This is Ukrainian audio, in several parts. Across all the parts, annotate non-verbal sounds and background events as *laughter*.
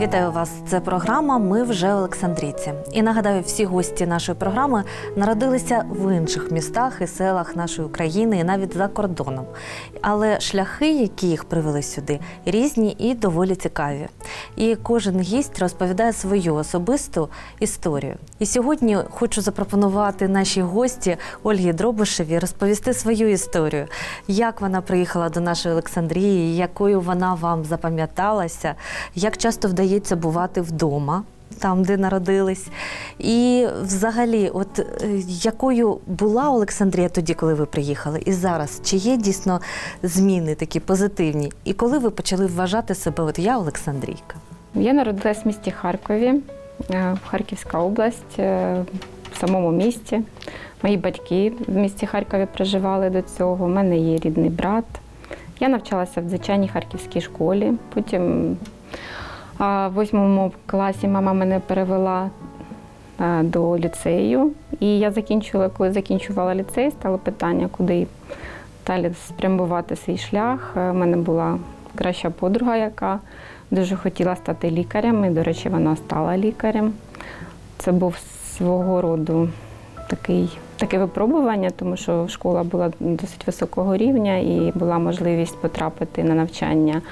Вітаю вас. Це програма Ми вже Олександрійці. І нагадаю, всі гості нашої програми народилися в інших містах і селах нашої України, і навіть за кордоном. Але шляхи, які їх привели сюди, різні і доволі цікаві. І кожен гість розповідає свою особисту історію. І сьогодні хочу запропонувати нашій гості Ольгі Дробишеві розповісти свою історію, як вона приїхала до нашої Олександрії, якою вона вам запам'яталася, як часто вдається бувати вдома. Там, де народились, і взагалі, от е, якою була Олександрія тоді, коли ви приїхали, і зараз чи є дійсно зміни такі позитивні? І коли ви почали вважати себе, от я Олександрійка? Я народилась в місті Харкові, е, Харківська область, е, в самому місті. Мої батьки в місті Харкові проживали до цього. У мене є рідний брат. Я навчалася в звичайній харківській школі. Потім в восьмому класі мама мене перевела е, до ліцею. І я закінчила, коли закінчувала ліцей, стало питання, куди далі спрямувати свій шлях. У мене була краща подруга, яка дуже хотіла стати лікарем. І, до речі, вона стала лікарем. Це був свого роду такий, таке випробування, тому що школа була досить високого рівня і була можливість потрапити на навчання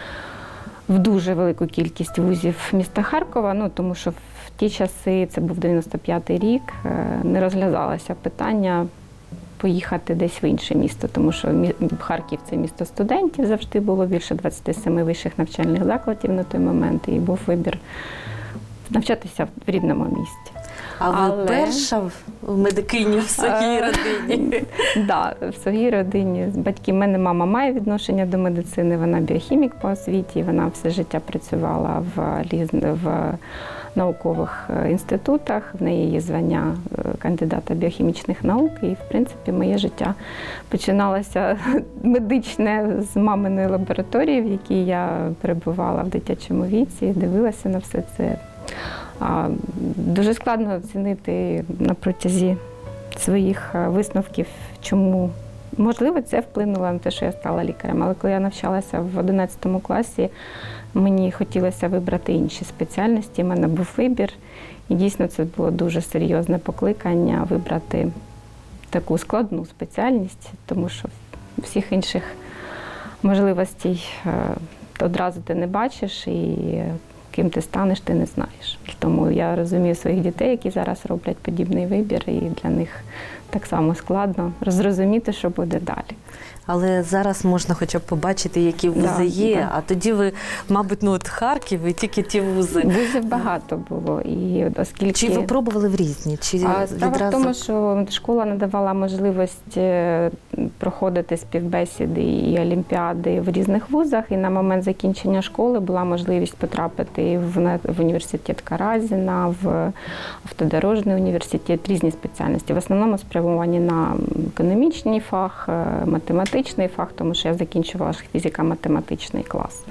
в дуже велику кількість вузів міста Харкова. Ну тому що в ті часи, це був 95-й рік, е, не розглядалося питання поїхати десь в інше місто, тому що Харків це місто студентів завжди було більше 27 вищих навчальних закладів на той момент, і був вибір навчатися в рідному місті. А Але- перша в медикині в своїй Е, родині? *laughs* Да, в своїй родині батьки. в мене мама має відношення до медицини. Вона біохімік по освіті. Вона все життя працювала в в наукових е, інститутах. В неї є звання е, кандидата біохімічних наук. І, в принципі, моє життя починалося *laughs* медичне з маминої лабораторії, в якій я перебувала в дитячому віці, дивилася на все це. Дуже складно оцінити на протязі своїх е, висновків, чому можливо це вплинуло на те, що я стала лікарем. Але коли я навчалася в 11 класі, мені хотілося вибрати інші спеціальності. У мене був вибір, і дійсно це було дуже серйозне покликання вибрати таку складну спеціальність, тому що всіх інших можливостей е, одразу ти не бачиш і ким ти станеш, ти не знаєш. Тому я розумію своїх дітей, які зараз роблять подібний вибір, і для них так само складно зрозуміти, що буде далі. Але зараз можна хоча б побачити, які вузи Да, є. да. А тоді ви, мабуть, ну от Харків і тільки ті вузи. Вузів багато було, і оскільки Чи ви пробували в різні? Чи А справа в тому, що школа надавала можливість е, проходити співбесіди і олімпіади в різних вузах. І на момент закінчення школи була можливість потрапити в, в університет Каразіна, в автодорожний університет, різні спеціальності. В основному спрямовані на економічний фах, е, математичний фах, тому що я закінчувала фізико-математичний клас.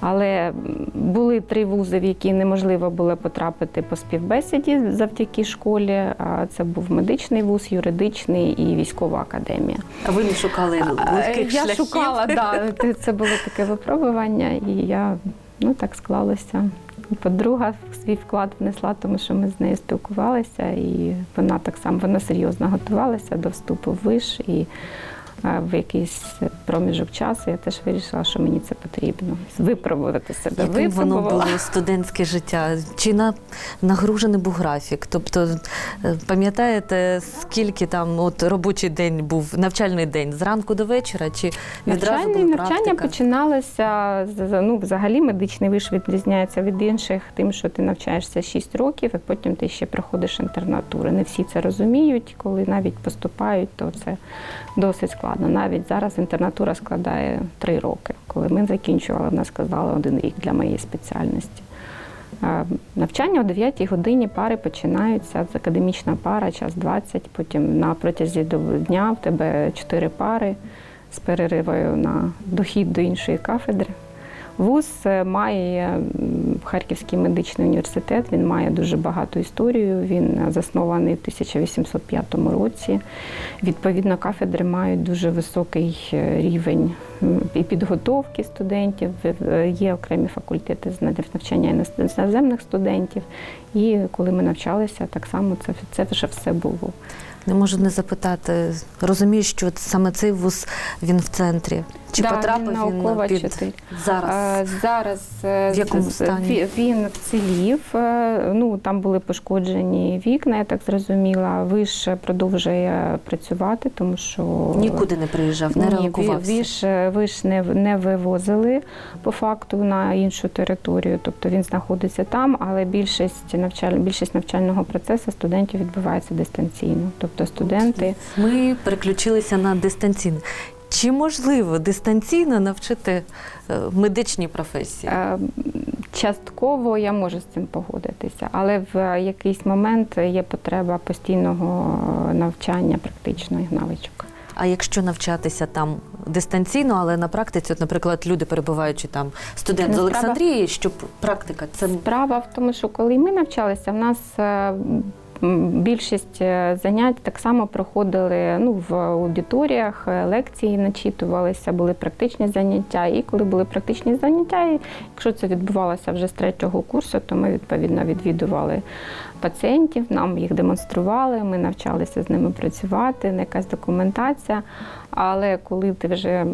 Але були три вузи, в які неможливо було потрапити по співбесіді завдяки школі. Це був медичний вуз, юридичний і військова академія. А ви не шукали легких я шляхів? шукала, да, це було таке випробування, і я ну так склалося. Подруга свій вклад внесла, тому що ми з нею спілкувалися, і вона так само вона серйозно готувалася до вступу в виш. І в якийсь проміжок часу я теж вирішила, що мені це потрібно. Випробувати себе. Яким воно було студентське життя? Чи на нагружений був графік? Тобто, е, пам'ятаєте, скільки там от робочий день був, навчальний день зранку до вечора? Чи відразу Навчальні, була навчання практика? починалося з- з- ну, взагалі медичний виш відрізняється від інших, тим, що ти навчаєшся 6 років, і потім ти ще проходиш інтернатури. Не всі це розуміють, коли навіть поступають, то це досить складно. Навіть зараз інтернатура складає три роки. Коли ми закінчували, в нас сказали один рік для моєї спеціальності. Навчання о 9 годині пари починаються. Це академічна пара, час 20, потім на протязі дня в тебе 4 пари з переривою на дохід до іншої кафедри. Вуз е, має Харківський медичний університет. Він має дуже багату історію. Він е, заснований в 1805 році. Відповідно, кафедри мають дуже високий е, рівень підготовки студентів. Є окремі факультети з нав- навчання іноземних студентів. І коли ми навчалися, так само це, це вже все було. Не можу не запитати. Розумію, що саме цей вуз він в центрі. Чи Да, потрапив він він, наукова під 4. зараз? Е, Зараз е, В якому стані? він вцілів. е, Ну там були пошкоджені вікна, я так зрозуміла. Виш продовжує працювати, тому що Нікуди не приїжджав, не Ні, релокувався. Віж, виш не, не вивозили по факту на іншу територію. Тобто він знаходиться там, але більшість навчаль, більшість навчального процесу студентів відбувається дистанційно. Тобто студенти Ми переключилися на дистанційне. Чи можливо дистанційно навчити е, медичній професії? Е, Частково я можу з цим погодитися, але в якийсь момент є потреба постійного навчання практичних навичок. А якщо навчатися там дистанційно, але на практиці, от, наприклад, люди перебуваючи там, студент з Ну, Олександрії, щоб практика це Справа в тому, що коли ми навчалися, в нас е, більшість е, занять так само проходили ну, в аудиторіях, е, лекції начитувалися, були практичні заняття. І коли були практичні заняття, якщо це відбувалося вже з третього курсу, то ми відповідно відвідували пацієнтів, нам їх демонстрували, ми навчалися з ними працювати, не якась документація. Але коли ти вже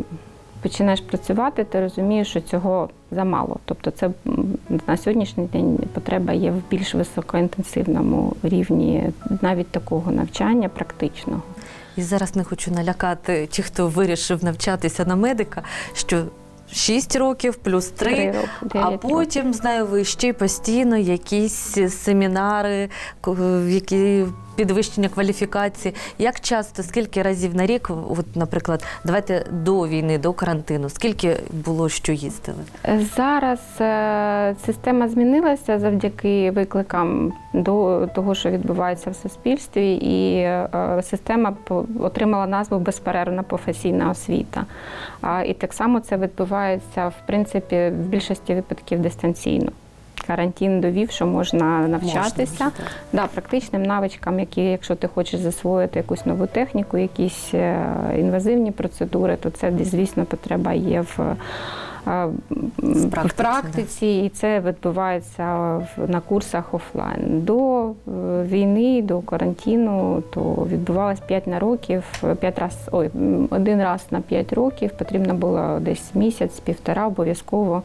починаєш працювати, ти розумієш, що цього замало. Тобто, це на сьогоднішній день потреба є в більш високоінтенсивному рівні навіть такого навчання практичного. і зараз не хочу налякати ті, хто вирішив навчатися на медика, що 6 років плюс 3, Три роки, а потім знаю, ви ще постійно якісь семінари, які підвищення кваліфікації. Як часто, скільки разів на рік, от, наприклад, давайте до війни, до карантину, скільки було що їздили? Зараз е, система змінилася завдяки викликам до того, що відбувається в суспільстві, і е, система отримала назву безперервна професійна освіта. І так само це відбувається в принципі в більшості випадків дистанційно. Карантин довів, що можна навчатися. Можна. Да, практичним навичкам, які, якщо ти хочеш засвоїти якусь нову техніку, якісь е, інвазивні процедури, то це, звісно, потреба є в. В В практиці, практиці, і це відбувається на курсах офлайн. До е, війни, до карантину, то відбувалось 5 на років, 5 раз, ой, один раз на 5 років потрібно було десь місяць, півтора обов'язково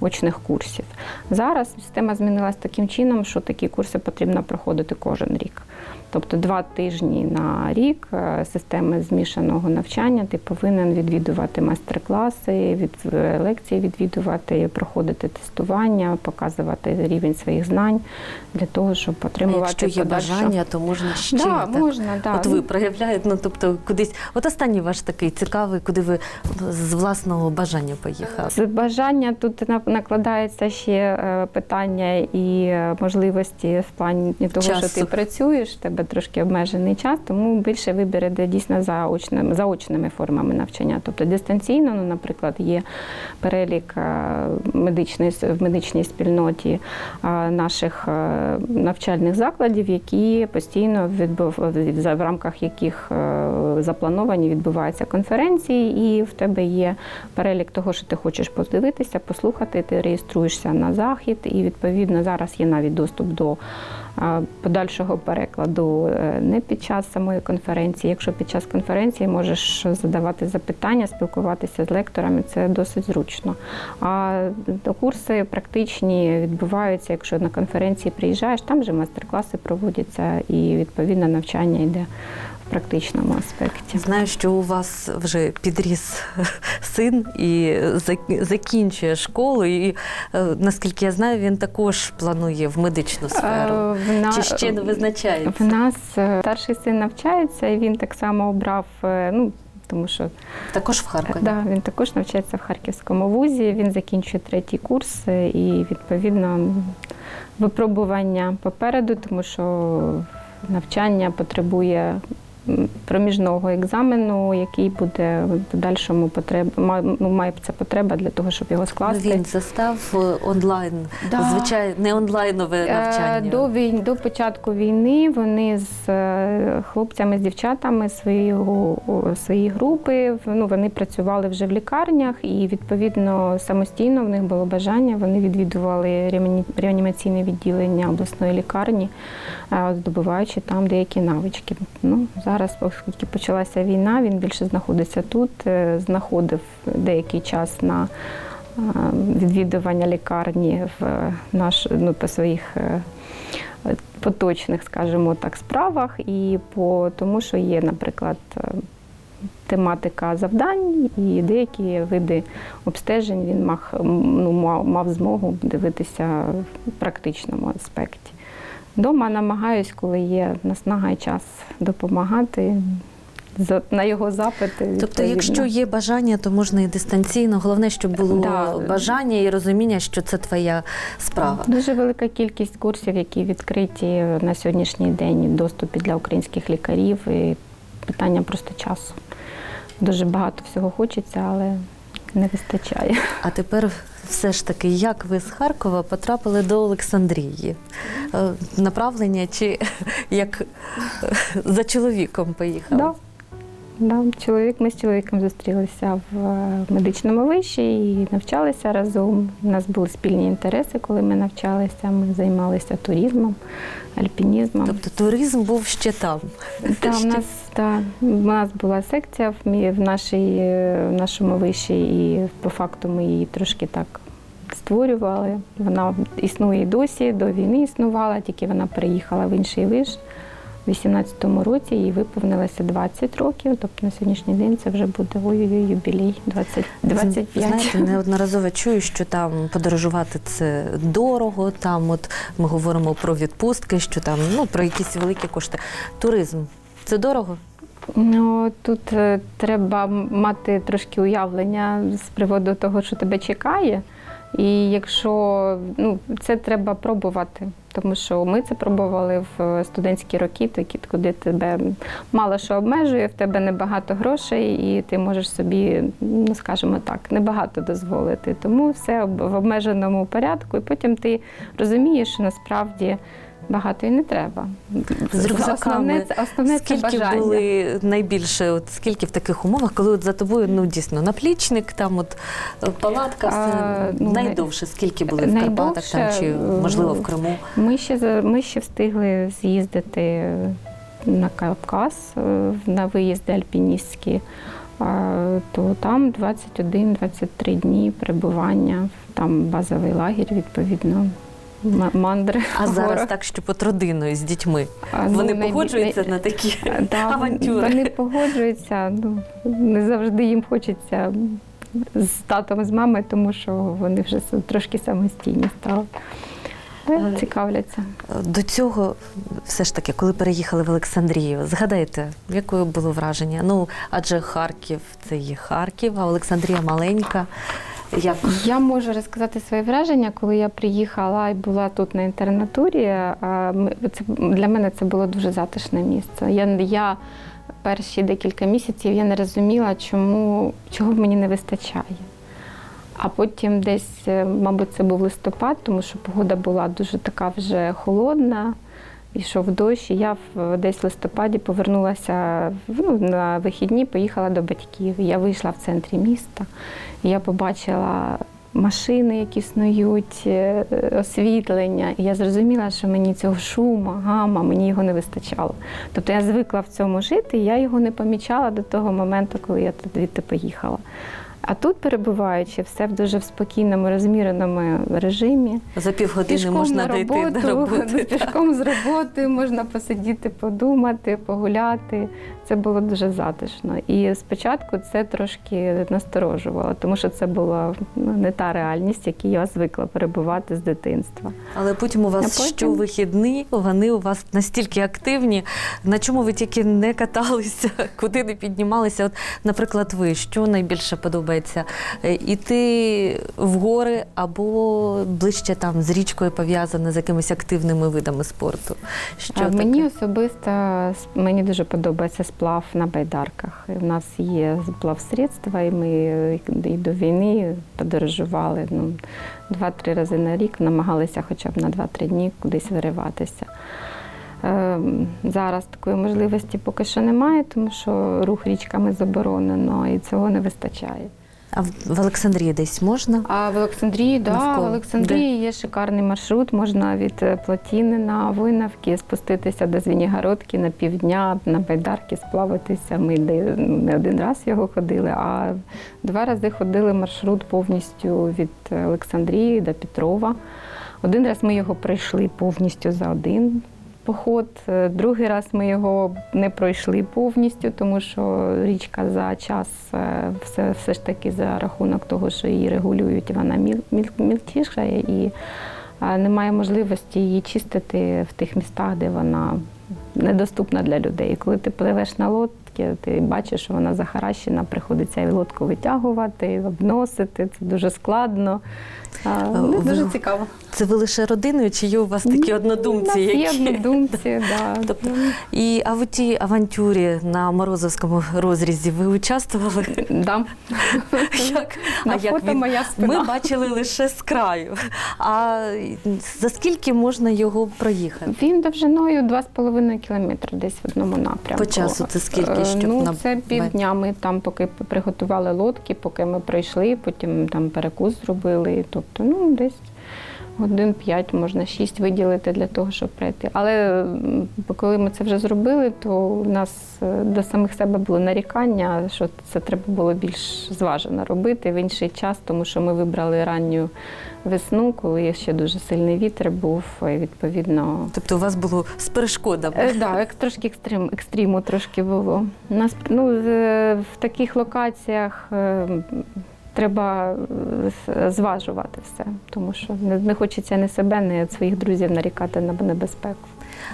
очних курсів. Зараз система змінилась таким чином, що такі курси потрібно проходити кожен рік. Тобто два тижні на рік е, системи змішаного навчання ти повинен відвідувати майстер-класи, від е, лекції відвідувати, проходити тестування, показувати рівень своїх знань для того, щоб отримувати якщо є подальшу- бажання, то можна ще. Да, так? можна, да. От ви проявляєте, ну тобто кудись. От останній ваш такий цікавий, куди ви з власного бажання поїхали. З бажання тут на- накладається ще е, питання і можливості в плані того, що ти працюєш, тебе трошки обмежений час, тому більше вибір іде дійсно за очними, заочними формами навчання. Тобто дистанційно, ну, наприклад, є перелік е, медичної в медичній спільноті е, наших е, навчальних закладів, які постійно відбув в рамках яких заплановані відбуваються конференції, і в тебе є перелік того, що ти хочеш подивитися, послухати. Ти реєструєшся на захід, і відповідно зараз є навіть доступ до подальшого перекладу е, не під час самої конференції. Якщо під час конференції можеш задавати запитання, спілкуватися з лекторами, це досить зручно. А курси практичні відбуваються, якщо на конференції приїжджаєш, там же майстер-класи проводяться і відповідно навчання йде практичному аспекті. Знаю, що у вас вже підріс *laughs* син і закінчує школу, і е, наскільки я знаю, він також планує в медичну сферу. Е, в на- Чи ще не визначається? В нас е, старший син навчається, і він так само обрав. Ну тому що Також в Харкові. да, він також навчається в Харківському вузі. Він закінчує третій курс, і відповідно випробування попереду, тому що навчання потребує проміжного екзамену, який буде в подальшому потреб... ма- ну, має ця потреба для того, щоб його Ну, скласти. Він застав е, онлайн, Да. звичайно, не онлайнове Е, навчання. До, війн, до початку війни вони з е, хлопцями, з дівчатами свого, свої групи, ну, вони працювали вже в лікарнях і відповідно самостійно в них було бажання. Вони відвідували реанімаційне відділення обласної лікарні, здобуваючи там деякі навички. Ну, зараз, оскільки почалася війна, він більше знаходиться тут, е, знаходив деякий час на е, відвідування лікарні в наш, ну, по своїх е, поточних, скажімо так, справах, і по тому, що є, наприклад, тематика завдань і деякі види обстежень він ну, мав, мав змогу дивитися в практичному аспекті. Дома намагаюсь, коли є наснага і час допомагати на його запити. Тобто, якщо є бажання, то можна і дистанційно. Головне, щоб було Да. бажання і розуміння, що це твоя справа. Дуже велика кількість курсів, які відкриті на сьогоднішній день в доступі для українських лікарів. І питання просто часу. Дуже багато всього хочеться, але не вистачає. А тепер все ж таки, як ви з Харкова потрапили до Олександрії? Е, Направлення чи *laughs* як е, за чоловіком поїхали? Да. Да. Чоловік, ми з чоловіком зустрілися в е, медичному виші і навчалися разом. У нас були спільні інтереси, коли ми навчалися. Ми займалися туризмом, альпінізмом. Тобто туризм був ще там. Та, Ще- нас, та, у нас була секція в, нашій, в нашому виші, і по факту ми її трошки так створювали. Вона існує досі, до війни існувала, тільки вона переїхала в інший виш. У 18-му році їй виповнилося 20 років, тобто на сьогоднішній день це вже буде ой-ой-ой, юбілей 20, 25. Знаєте, неодноразово чую, що там подорожувати це дорого. Там, от ми говоримо про відпустки, що там ну про якісь великі кошти. Туризм це дорого. Ну тут е, треба мати трошки уявлення з приводу того, що тебе чекає. І якщо ну, це треба пробувати, тому що ми це пробували в студентські роки, такі, куди тебе мало що обмежує, в тебе небагато грошей, і ти можеш собі, ну скажімо так, небагато дозволити. Тому все в обмеженому порядку, і потім ти розумієш, що насправді багато і не треба. З. Основне, основне це скільки бажання. були найбільше, от скільки в таких умовах, коли от за тобою ну дійсно наплічник, там от е, палатка, А, ну, найдовше, скільки були в Карпатах там чи е, можливо в Криму. Ми ще ми ще встигли з'їздити на Кавказ е, на виїзди альпіністські. То там 21-23 дні перебування, там базовий лагерь, відповідно, мандри. А зараз горах. так, що по родиною з дітьми. А, ну, Вони найбі- погоджуються най- на такі Да, авантюри. Вони погоджуються. Ну, не завжди їм хочеться з татом, з мамою, тому що вони вже трошки самостійні стали. Е, Цікавляться. До цього, все ж таки, коли переїхали в Олександрію, згадайте, якою було враження? Ну, адже Харків це є Харків, а Олександрія маленька. Як Я можу розказати свої враження, коли я приїхала і була тут на інтернатурі. Це для мене це було дуже затишне місце. Я, я перші декілька місяців я не розуміла, чому чого мені не вистачає. А потім десь, е, мабуть, це був листопад, тому що погода була дуже така вже холодна. Ішов дощ, і я десь в листопаді повернулася ну, на вихідні, поїхала до батьків. Я вийшла в центрі міста, я побачила машини, які снують, е, освітлення. І я зрозуміла, що мені цього шуму, гама, мені його не вистачало. Тобто я звикла в цьому жити, і я його не помічала до того моменту, коли я звідти поїхала. А тут, перебуваючи, все в дуже в спокійному, розміреному режимі. за півгодини Пішком можна на дійти роботу, до роботи? *laughs* пішком з роботи можна посидіти, подумати, погуляти. Це було дуже затишно. І спочатку це трошки насторожувало, тому що це була ну, не та реальність, в якій я звикла перебувати з дитинства. Але потім у вас потім- щовихідні, вони у вас настільки активні. На чому ви тільки не каталися, *laughs* куди не піднімалися? От, наприклад, ви що найбільше подобається подобається е, іти в гори або ближче там з річкою пов'язане з якимись активними видами спорту? Що А Мені особисто мені дуже подобається сплав на байдарках. У нас є сплавсредства, і ми е, і до війни подорожували ну, два-три рази на рік, намагалися хоча б на 2-3 дні кудись вириватися. Зараз такої можливості поки що немає, тому що рух річками заборонено і цього не вистачає. А в Олександрії десь можна? А в Олександрії, да, Навколо. в Олександрії є шикарний маршрут. Можна від е, Плотіни на Винавки спуститися до Звенігородки на півдня, на байдарки сплаватися. Ми ну, не один раз його ходили, а два рази ходили маршрут повністю від Олександрії до Петрова. Один раз ми його пройшли повністю за один поход. Е, Другий раз ми його не пройшли повністю, тому що річка за час е, все, все ж таки за рахунок того, що її регулюють, вона міл, і немає можливості її чистити в тих містах, де вона недоступна для людей. Коли ти пливеш на лодці, ти бачиш, що вона захаращена, приходиться і лодку витягувати, обносити. Це дуже складно. А, ну, ви- дуже цікаво. Це ви лише родиною, чи є у вас такі однодумці? Нас є які... однодумці, *laughs* да. Тобто, І а в тій авантюрі на Морозовському розрізі ви участвували? Да. *laughs* Як? На а як фото він- моя спина. Ми бачили лише з краю. А за скільки можна його проїхати? Він довжиною 2,5 кілометри десь в одному напрямку. По часу це скільки, Е, щоб ну, на- це півдня. Ми там поки приготували лодки, поки ми пройшли, потім там перекус зробили. Тобто, ну, десь годин 5, можна 6 виділити для того, щоб пройти. Але коли ми це вже зробили, то у нас е, до самих себе було нарікання, що це треба було більш зважено робити в інший час, тому що ми вибрали ранню весну, коли ще дуже сильний вітер був, і відповідно. Тобто у вас було з перешкодами? Е, да, трошки екстрим, екстриму трошки було. Нас ну, в таких локаціях е, треба е, зважувати все, тому що не, не хочеться ні себе, ні своїх друзів нарікати на небезпеку.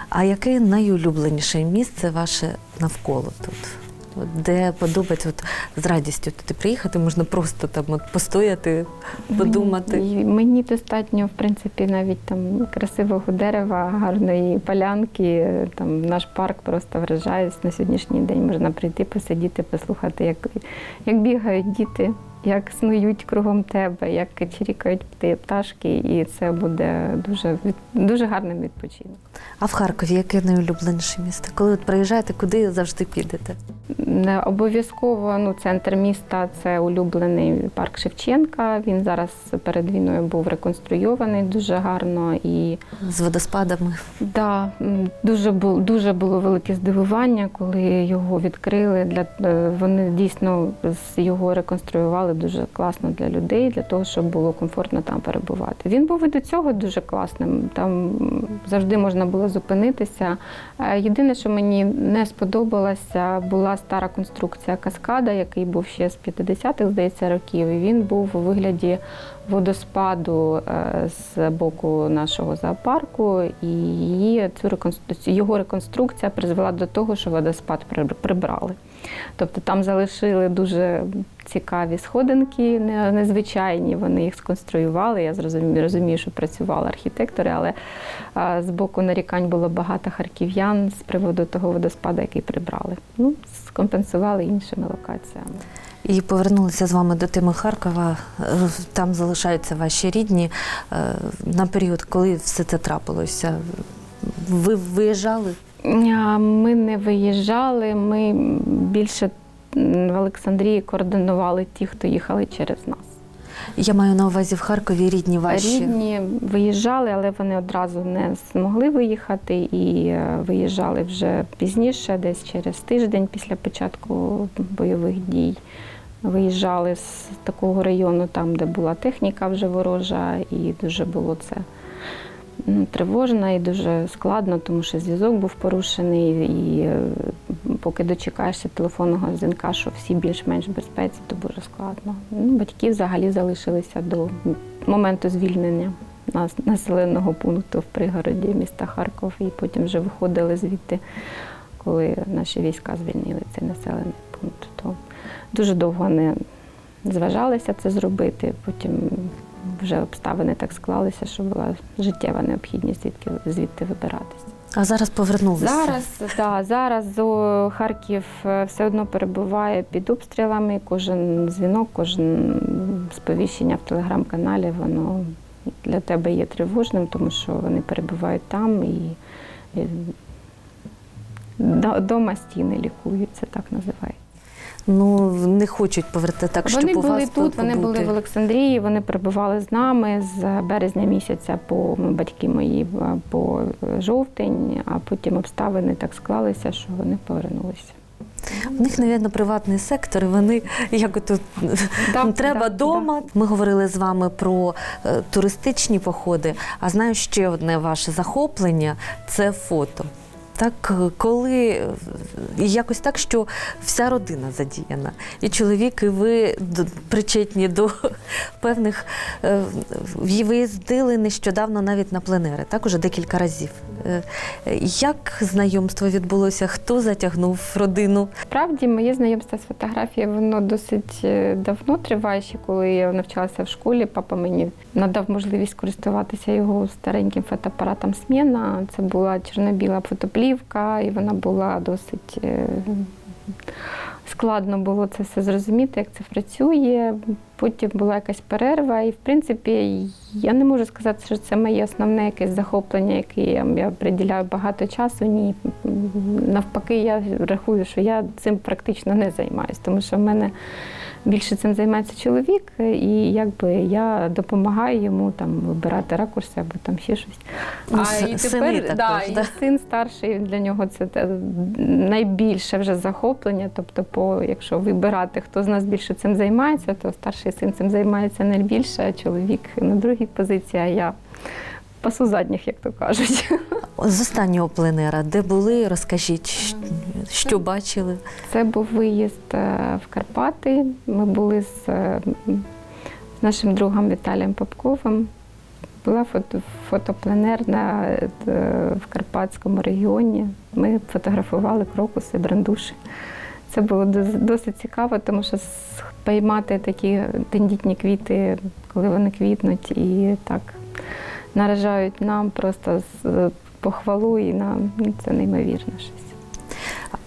А яке найулюбленіше місце ваше навколо тут? От Де подобається от, з радістю туди приїхати, можна просто там от, постояти, подумати. Мені, мені достатньо, в принципі, навіть там красивого дерева, гарної полянки. Там наш парк просто вражає. На сьогоднішній день можна прийти, посидіти, послухати, як, як бігають діти, як снують кругом тебе, як чирікають пташки, і це буде дуже дуже гарним відпочинком. А в Харкові яке найулюбленіше місто? Коли от приїжджаєте, куди завжди підете? Не обов'язково ну, центр міста це улюблений парк Шевченка. Він зараз перед війною був реконструйований дуже гарно і З водоспадами? да, дуже було дуже було велике здивування, коли його відкрили. Для е, вони дійсно його реконструювали дуже класно для людей, для того, щоб було комфортно там перебувати. Він був і до цього дуже класним. Там завжди можна було зупинитися. Е, Єдине, що мені не сподобалося, була стара конструкція каскада, який був ще з 50-х, здається, років. І він був у вигляді водоспаду е, з боку нашого зоопарку, і її цю реконструкцію його реконструкція призвела до того, що водоспад прибрали. Тобто там залишили дуже цікаві сходинки, незвичайні. Вони їх сконструювали. Я зрозумію, розумію, що працювали архітектори, але з боку нарікань було багато харків'ян з приводу того водоспаду, який прибрали. Ну, скомпенсували іншими локаціями. І повернулися з вами до теми Харкова. Е, Там залишаються ваші рідні. Е, На період, коли все це трапилося, ви виїжджали? Ми не виїжджали, ми більше в Олександрії координували ті, хто їхали через нас. Я маю на увазі в Харкові рідні ваші. Рідні виїжджали, але вони одразу не змогли виїхати і е, виїжджали вже пізніше, десь через тиждень після початку бойових дій. Виїжджали з такого району, там, де була техніка вже ворожа, і дуже було це тривожно і дуже складно, тому що зв'язок був порушений, і е, поки дочекаєшся телефонного дзвінка, що всі більш-менш безпеці, то дуже складно. Ну, батьки взагалі залишилися до моменту звільнення нас- населеного пункту в пригороді міста Харков, і потім вже виходили звідти, коли наші війська звільнили цей населений пункт. То дуже довго не, зважалися це зробити. Потім вже обставини так склалися, що була життєва необхідність звідки звідти вибиратися. А зараз повернулися. Зараз да, зараз Харків е, все одно перебуває під обстрілами. Кожен дзвінок, кожен сповіщення в телеграм-каналі, воно для тебе є тривожним, тому що вони перебувають там і, і дома стіни лікуються, так називають. Ну не хочуть поверти так, вони щоб у були вас тут, вони були в Олександрії, вони перебували з нами з березня місяця по ну, батьки мої по жовтень, а потім обставини так склалися, що вони повернулися. У них, навіть, приватний сектор, і вони як тут Да, *laughs* треба да, дома. Ми говорили з вами про е, туристичні походи, а знаю ще одне ваше захоплення це фото. Так, е, коли якось так, що вся родина задіяна, і чоловік, і ви причетні до *laughs* певних е, в- ви їздили нещодавно навіть на пленери, так уже декілька разів. Е, Як знайомство відбулося? Хто затягнув родину? Справді, моє знайомство з фотографією воно досить давно триває. Ще коли я навчалася в школі, папа мені надав можливість користуватися його стареньким фотоапаратом Сміна. Це була чорно-біла фотоплівка, і вона була досить. е, Складно було це все зрозуміти, як це працює. Потім була якась перерва, і в принципі я не можу сказати, що це моє основне якесь захоплення, яке я, я приділяю багато часу. Ні, навпаки, я рахую, що я цим практично не займаюся, тому що в мене більше цим займається чоловік, і якби я допомагаю йому там вибирати ракурси або там ще щось. Ну, с- сини да, також, і да? син старший для нього це найбільше вже захоплення. Тобто, по якщо вибирати, хто з нас більше цим займається, то старший син цим займається найбільше, а чоловік на другій позиції, а я пасу задніх, як то кажуть. З останнього пленера, де були, розкажіть, що бачили? Це був виїзд е, в Карпати. Ми були з, е, з нашим другом Віталієм Попковим. Була фото, фотопленер на, е, в Карпатському регіоні. Ми фотографували крокуси, брандуші. Це було досить цікаво, тому що с- поймати такі тендітні квіти, коли вони квітнуть і так наражають нам просто похвалу і нам ну, це неймовірно щось.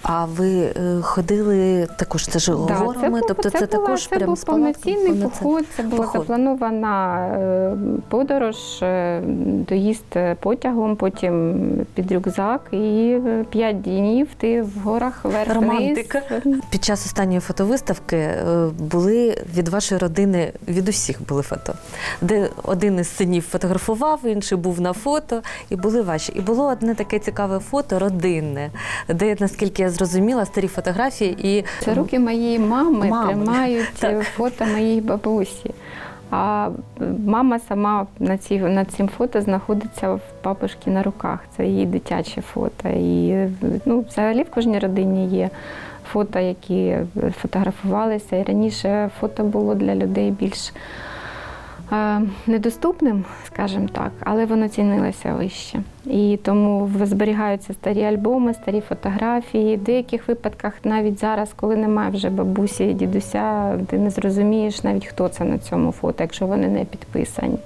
А ви е, ходили також це ж Да, горами, був- тобто це, була- також це прям був повноцінний Повноцінний. поход. Це була поход. запланована е, подорож, е, доїзд потягом, потім під рюкзак, і п'ять днів ти в горах вверх Романтика. Під час останньої фотовиставки були від вашої родини, від усіх були фото, де один із синів фотографував, інший був на фото, і були ваші. І було одне таке цікаве фото родинне, де, наскільки я зрозуміла, старі фотографії і Це руки моєї мами, Мами. тримають Так. фото моєї бабусі. А е, мама сама на, ці, на цим фото знаходиться в бабушки на руках. Це її дитяче фото. І ну, взагалі в кожній родині є фото, які е, фотографувалися. І раніше фото було для людей більш недоступним, скажімо так, але воно цінилося вище. І тому зберігаються старі альбоми, старі фотографії. В деяких випадках, навіть зараз, коли немає вже бабусі і дідуся, ти не зрозумієш навіть хто це на цьому фото, якщо вони не підписані.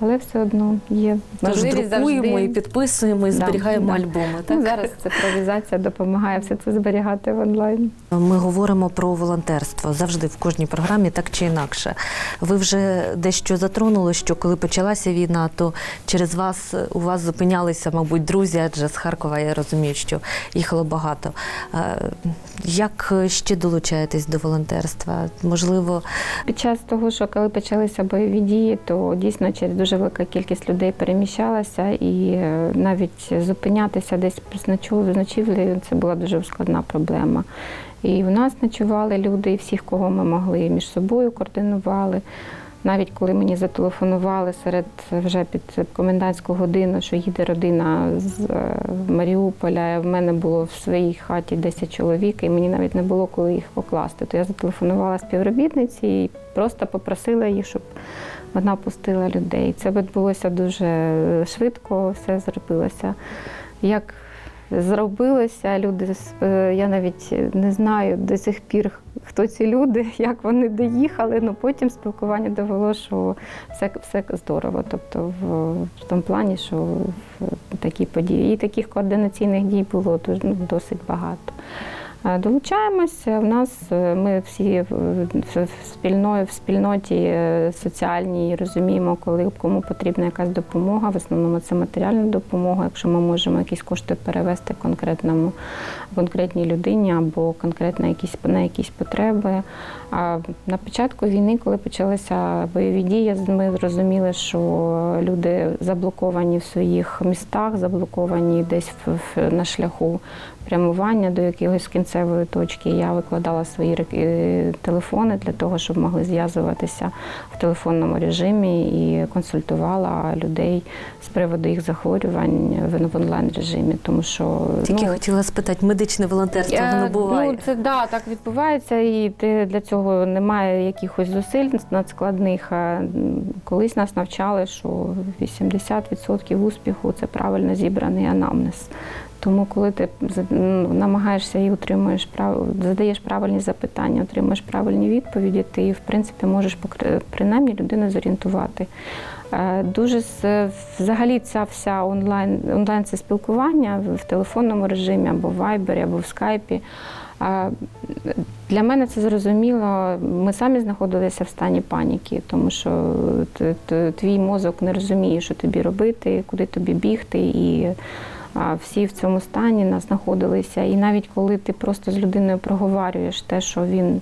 Але все одно є Тож можливість друкуємо і підписуємо, і Да, зберігаємо да. альбоми. Так? Ну, зараз цифровізація допомагає все це зберігати в онлайн. Ми говоримо про волонтерство завжди в кожній програмі, так чи інакше. Ви вже дещо затронули, що коли почалася війна, то через вас у вас зупинялися, мабуть, друзі, адже з Харкова я розумію, що їхало багато. Як ще долучаєтесь до волонтерства? Можливо, Під час того, що коли почалися бойові дії, то дійсно через дуже велика кількість людей переміщалася, і е, навіть зупинятися десь з ночівлею це була дуже складна проблема. І в нас ночували люди, і всіх, кого ми могли, між собою координували. Навіть коли мені зателефонували серед вже під комендантську годину, що їде родина з е, Маріуполя, в мене було в своїй хаті 10 чоловік, і мені навіть не було коли їх покласти. То я зателефонувала співробітниці і просто попросила її, щоб вона пустила людей. Це відбулося дуже швидко, все зробилося як зробилося. Люди е, я навіть не знаю до сих пір, хто ці люди, *laughs* як вони доїхали. Ну потім спілкування довело, що все, все здорово. Тобто, в, в тому плані, що такі події. І таких координаційних дій було дуже ну, досить багато. Е, Долучаємося. В нас е, ми всі в, в, в спільно, в спільноті е, соціальній розуміємо, коли кому потрібна якась допомога. В основному це матеріальна допомога. Якщо ми можемо якісь кошти перевести конкретному конкретній людині або конкретно якісь на якісь потреби. А на початку війни, коли почалися бойові дії, ми зрозуміли, що люди заблоковані в своїх містах, заблоковані десь на шляху прямування до якогось кінцевої точки. Я викладала свої е, телефони для того, щоб могли зв'язуватися в телефонному режимі і консультувала людей з приводу їх захворювань в, онлайн режимі, тому що Тільки ну, хотіла спитати, медичне волонтерство воно буває. Ну, це да, так відбувається, і ти для цього немає якихось зусиль надскладних. Колись нас навчали, що 80% успіху це правильно зібраний анамнез. Тому, коли ти ну, намагаєшся і отримуєш прав... задаєш правильні запитання, отримуєш правильні відповіді, ти в принципі можеш принаймні людину зорієнтувати. Е, Дуже взагалі ця вся онлайн онлайн це спілкування в телефонному режимі або в Вайбері, або в скайпі. Для мене це зрозуміло. Ми самі знаходилися в стані паніки, тому що твій мозок не розуміє, що тобі робити, куди тобі бігти. І всі в цьому стані знаходилися. І навіть коли ти просто з людиною проговорюєш те, що він.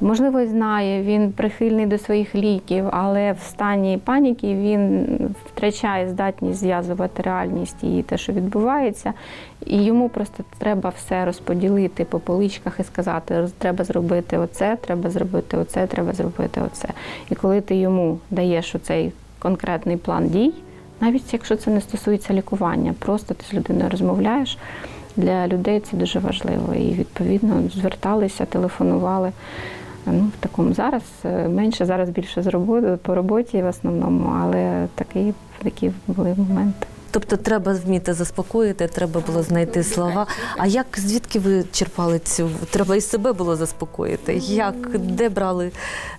Можливо, і знає, він прихильний до своїх ліків, але в стані паніки він втрачає здатність зв'язувати реальність і те, що відбувається. І йому просто треба все розподілити по поличках і сказати, треба зробити оце, треба зробити оце, треба зробити оце. І коли ти йому даєш оцей конкретний план дій, навіть якщо це не стосується лікування, просто ти з людиною розмовляєш. Для людей це дуже важливо. І відповідно зверталися, телефонували. Ну, в такому зараз е, менше, зараз більше з роботи по роботі в основному, але такі, такі були моменти. Тобто треба вміти заспокоїти, треба було знайти слова. А як звідки ви черпали цю? Треба і себе було заспокоїти. Як де брали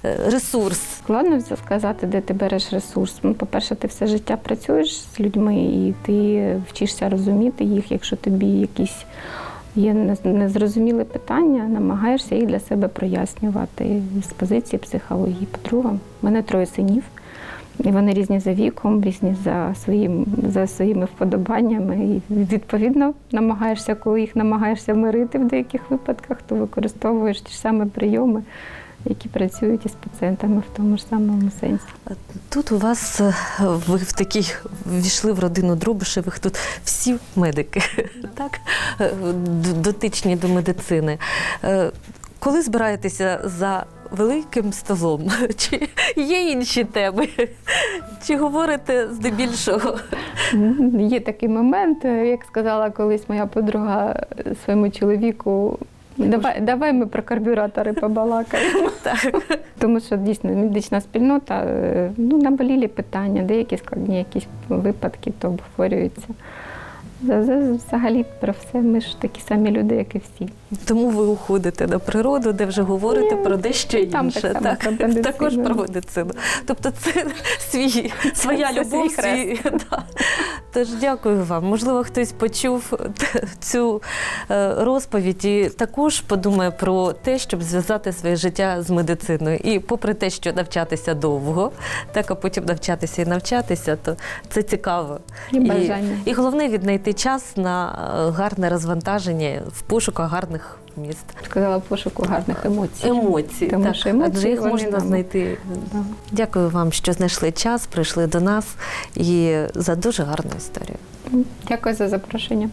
е, ресурс? Складно сказати, де ти береш ресурс. Ну, по-перше, ти все життя працюєш з людьми, і ти вчишся розуміти їх, якщо тобі якісь є нез- незрозумілі питання, намагаєшся їх для себе прояснювати з позиції психології. По-друге, в мене троє синів. І вони різні за віком, різні за своїм за своїми вподобаннями. І відповідно намагаєшся, коли їх намагаєшся мирити в деяких випадках, то використовуєш ті ж самі прийоми, які працюють із пацієнтами в тому ж самому сенсі. Тут у вас е, ви в такій ввійшли в родину Дробишевих. Тут всі медики, *laughs* так Е, дотичні до медицини. Е, Коли збираєтеся за великим столом, *laughs* чи є інші теми? Чи говорите здебільшого? Є такий момент, е, як сказала колись моя подруга своєму чоловіку. Давай, давай ми про карбюратори побалакаємо. *laughs* Так. Тому що дійсно медична спільнота е, ну, наболілі питання, деякі складні якісь випадки, то обговорюються. За- за- Взагалі про все ми ж такі самі люди, як і всі. Тому ви уходите на природу, де вже говорите Ні, про дещо і там інше. так само про. Також про медицину. Тобто це *laughs* свій, своя Це любов. свій Свій, *laughs* да. Тож дякую вам. Можливо, хтось почув *laughs* цю е, розповідь і також подумає про те, щоб зв'язати своє життя з медициною. І попри те, що навчатися довго, так а потім навчатися і навчатися, то це цікаво. І бажання. І головне віднайти час на е, гарне розвантаження в пошуках гарних міст. Сказала пошуку гарних емоцій. Емоції, Тому так, що емоції, адже їх вони можна нам- знайти. Да. Дякую вам, що знайшли час, прийшли до нас і за дуже гарну історію. Дякую за запрошення.